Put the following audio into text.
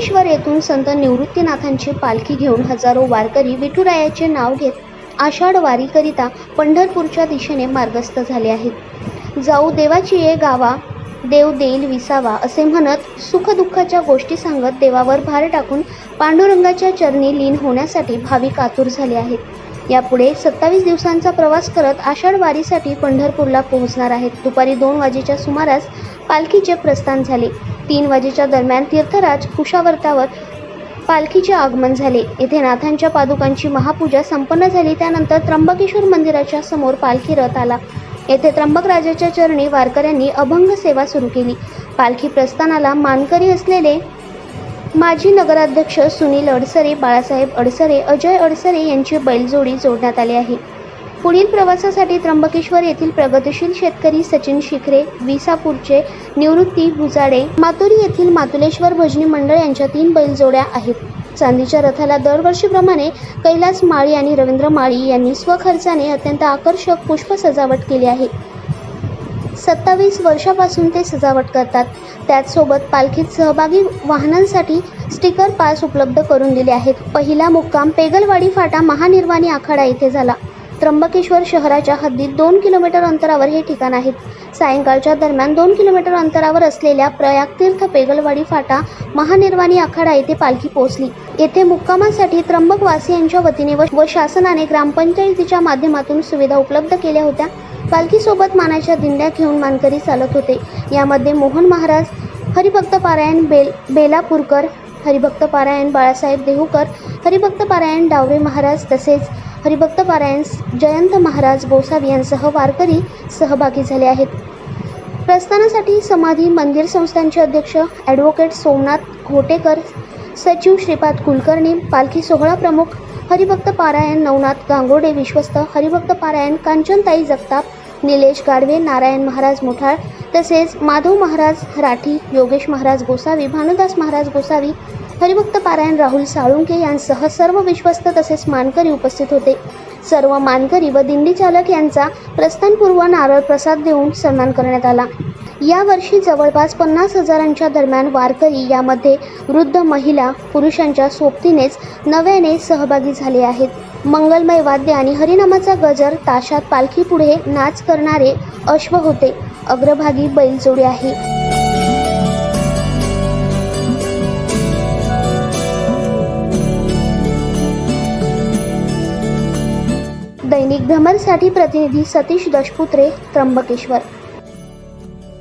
संत निवृत्तीनाथांची पालखी घेऊन हजारो वारकरी विठुरायाचे नाव घेत आषाढ वारीकरिता पंढरपूरच्या दिशेने मार्गस्थ झाले आहेत. जाऊ देवाची ये गावा देव देईल विसावा असे म्हणत सुखदुःखाच्या गोष्टी सांगत देवावर भार टाकून पांडुरंगाच्या चरणी लीन होण्यासाठी भाविक आतुर झाले आहेत. यापुढे सत्तावीस दिवसांचा प्रवास करत आषाढ वारीसाठी पंढरपूरला पोहोचणार आहेत. दुपारी दोन वाजेच्या सुमारास पालखीचे प्रस्थान झाले. तीन वाजेच्या दरम्यान तीर्थराज कुशावर्तावर पालखीचे आगमन झाले. येथे नाथांच्या पादुकांची महापूजा संपन्न झाली. त्यानंतर त्र्यंबकेश्वर मंदिराच्या समोर पालखी रथ आला. येथे त्र्यंबक राजाच्या चरणी वारकऱ्यांनी अभंग सेवा सुरू केली. पालखी प्रस्थानाला मानकरी असलेले माजी नगराध्यक्ष सुनील अडसरे बाळासाहेब अडसरे अजय अडसरे यांची बैलजोडी जोडण्यात आली आहे. पुढील प्रवासासाठी त्र्यंबकेश्वर येथील प्रगतिशील शेतकरी सचिन शिखरे विसापूरचे निवृत्ती भुजाडे मातुरी येथील मातुलेश्वर भजनी मंडळ यांच्या तीन बैलजोड्या आहेत. चांदीच्या रथाला दरवर्षीप्रमाणे कैलास माळी आणि रवींद्र माळी यांनी स्वखर्चाने अत्यंत आकर्षक पुष्प सजावट केली आहे. सत्तावीस वर्षापासून ते सजावट करतात. त्याचसोबत पालखीत सहभागी वाहनांसाठी स्टिकर पास उपलब्ध करून दिले आहेत. पहिला मुक्काम पेगलवाडी फाटा महानिर्वाणी आखाडा येथे झाला. त्र्यंबकेश्वर शहराच्या हद्दीत दोन किलोमीटर अंतरावर हे ठिकाण आहेत सायंकाळच्या दरम्यान दोन किलोमीटर अंतरावर असलेल्या प्रयाग तीर्थ पेगलवाडी फाटा महानिर्वाणी आखाडा येथे पालखी पोहोचली. येथे मुक्कामासाठी त्र्यंबकवासियांच्या वतीने व व शासनाने ग्रामपंचायतीच्या माध्यमातून सुविधा उपलब्ध केल्या होत्या. पालखीसोबत मानाच्या दिंड्या घेऊन मानकरी चालत होते. यामध्ये मोहन महाराज हरिभक्त पारायण बेल बेलापूरकर हरिभक्त पारायण बाळासाहेब देहूकर हरिभक्त पारायण डावरे महाराज तसेच हरिभक्त पारायण जयंत महाराज गोसावी यांसह वारकरी सहभागी झाले आहेत. प्रस्थानासाठी समाधी मंदिर संस्थांचे अध्यक्ष ॲडव्होकेट सोमनाथ घोटेकर सचिव श्रीपाद कुलकर्णी पालखी सोहळा प्रमुख हरिभक्त पारायण नवनाथ गांगोडे विश्वस्त हरिभक्त पारायण कांचनताई जगताप निलेश गाडवे नारायण महाराज मुठाळ तसेच माधव महाराज राठी योगेश महाराज गोसावी भानुदास महाराज गोसावी हरिभक्त पारायण राहुल साळुंके यांसह सर्व विश्वस्त तसेच मानकरी उपस्थित होते. सर्व मानकरी व दिंडी चालक यांचा प्रस्थानपूर्व नारळ प्रसाद देऊन सन्मान करण्यात आला. यावर्षी जवळपास पन्नास हजारांच्या दरम्यान वारकरी यामध्ये वृद्ध महिला पुरुषांच्या सोबतीनेच नव्याने सहभागी झाले आहेत. मंगलमय वाद्य आणि हरिनामाचा गजर ताशात पालखी पुढे नाच करणारे अश्व होते. अग्रभागी बैलजोडी आहे. दैनिक भ्रमरसाठी प्रतिनिधी सतीश दशपुत्रे त्र्यंबकेश्वर.